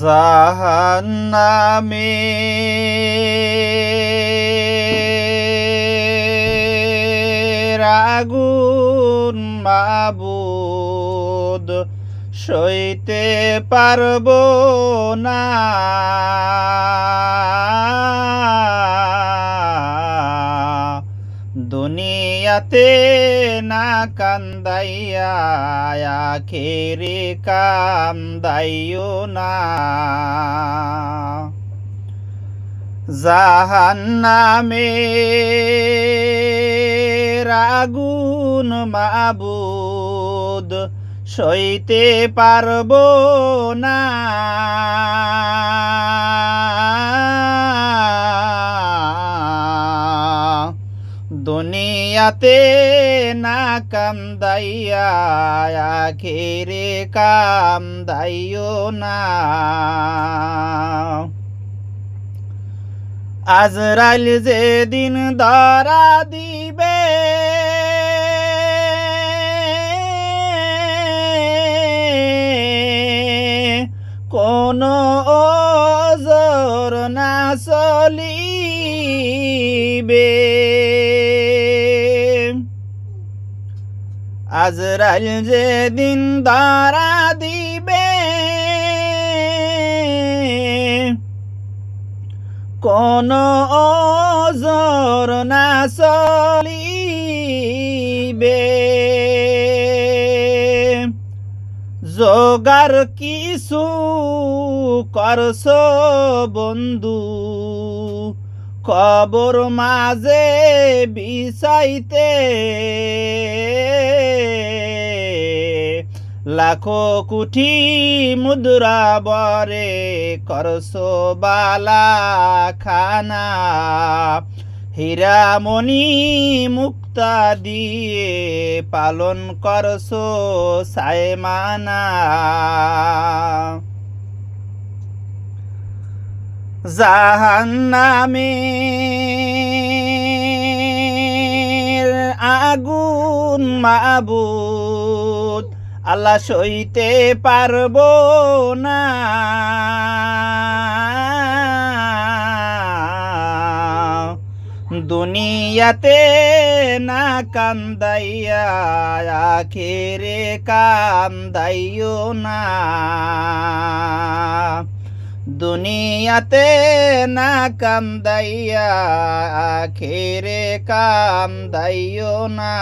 জাহান্নামে। আগুন মাবুদ সইতে পারব না। দুনিয়াতে না কান্দাইয়া আখেরে কান্দাইও না। জাহান্নামে আগুন মাবুদ সইতে পারব না। দুনিয়াতে না কান্দাইয়া আখেরে কান্দাইও না। আজরাইল যেদিন ধরা দিবে কোন ওজর না চলিবে। আজরাইল যেদিন ধরা দিবে কোন ওজর না চলিবে। যোগার কিছু করছ বন্ধু কবর মাঝে বিষাইতে লাখো কুঠি মুদ্রা বরে করছ বালা খানা হীরামণি মুক্তা দিয়ে পালন করছ সায়মানা। জাহান্নামে আগুন মাবুদ আল্লাহ সইতে পারব না। দুনিয়াতে না কান্দাইয়া আখেরে কান্দাইও না। দুনিয়াতে না কান্দাইয়া আখেরে কান্দাইও না।